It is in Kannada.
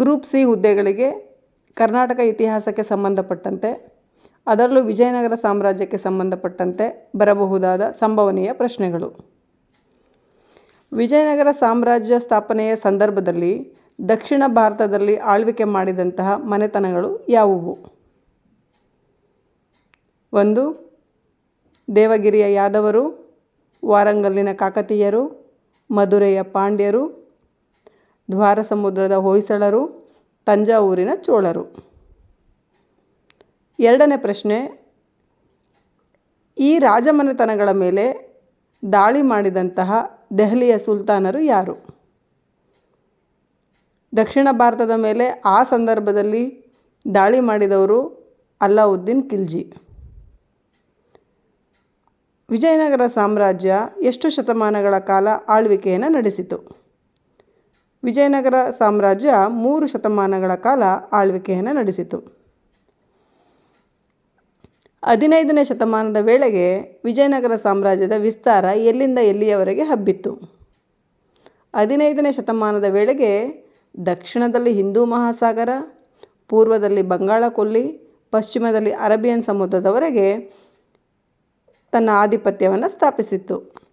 ಗ್ರೂಪ್ ಸಿ ಹುದ್ದೆಗಳಿಗೆ ಕರ್ನಾಟಕ ಇತಿಹಾಸಕ್ಕೆ ಸಂಬಂಧಪಟ್ಟಂತೆ, ಅದರಲ್ಲೂ ವಿಜಯನಗರ ಸಾಮ್ರಾಜ್ಯಕ್ಕೆ ಸಂಬಂಧಪಟ್ಟಂತೆ ಬರಬಹುದಾದ ಸಂಭವನೀಯ ಪ್ರಶ್ನೆಗಳು. ವಿಜಯನಗರ ಸಾಮ್ರಾಜ್ಯ ಸ್ಥಾಪನೆಯ ಸಂದರ್ಭದಲ್ಲಿ ದಕ್ಷಿಣ ಭಾರತದಲ್ಲಿ ಆಳ್ವಿಕೆ ಮಾಡಿದಂತಹ ಮನೆತನಗಳು ಯಾವುವು? ಒಂದು, ದೇವಗಿರಿಯ ಯಾದವರು, ವಾರಂಗಲ್ಲಿನ ಕಾಕತೀಯರು, ಮಧುರೆಯ ಪಾಂಡ್ಯರು ದ್ವಾರ ಸಮುದ್ರದ ಹೊಯ್ಸಳರು ತಂಜಾವೂರಿನ ಚೋಳರು. ಎರಡನೇ ಪ್ರಶ್ನೆ, ಈ ರಾಜಮನೆತನಗಳ ಮೇಲೆ ದಾಳಿ ಮಾಡಿದಂತಹ ದೆಹಲಿಯ ಸುಲ್ತಾನರು ಯಾರು? ದಕ್ಷಿಣ ಭಾರತದ ಮೇಲೆ ಆ ಸಂದರ್ಭದಲ್ಲಿ ದಾಳಿ ಮಾಡಿದವರು ಅಲ್ಲಾವುದ್ದೀನ್ ಖಿಲ್ಜಿ. ವಿಜಯನಗರ ಸಾಮ್ರಾಜ್ಯ ಎಷ್ಟು ಶತಮಾನಗಳ ಕಾಲ ಆಳ್ವಿಕೆಯನ್ನು ನಡೆಸಿತು? ವಿಜಯನಗರ ಸಾಮ್ರಾಜ್ಯ ಮೂರು ಶತಮಾನಗಳ ಕಾಲ ಆಳ್ವಿಕೆಯನ್ನು ನಡೆಸಿತು. ಹದಿನೈದನೇ ಶತಮಾನದ ವೇಳೆಗೆ ವಿಜಯನಗರ ಸಾಮ್ರಾಜ್ಯದ ವಿಸ್ತಾರ ಎಲ್ಲಿಂದ ಎಲ್ಲಿಯವರೆಗೆ ಹಬ್ಬಿತ್ತು? ಹದಿನೈದನೇ ಶತಮಾನದ ವೇಳೆಗೆ ದಕ್ಷಿಣದಲ್ಲಿ ಹಿಂದೂ ಮಹಾಸಾಗರ, ಪೂರ್ವದಲ್ಲಿ ಬಂಗಾಳ ಕೊಲ್ಲಿ, ಪಶ್ಚಿಮದಲ್ಲಿ ಅರೇಬಿಯನ್ ಸಮುದ್ರದವರೆಗೆ ತನ್ನ ಆಧಿಪತ್ಯವನ್ನು ಸ್ಥಾಪಿಸಿತ್ತು.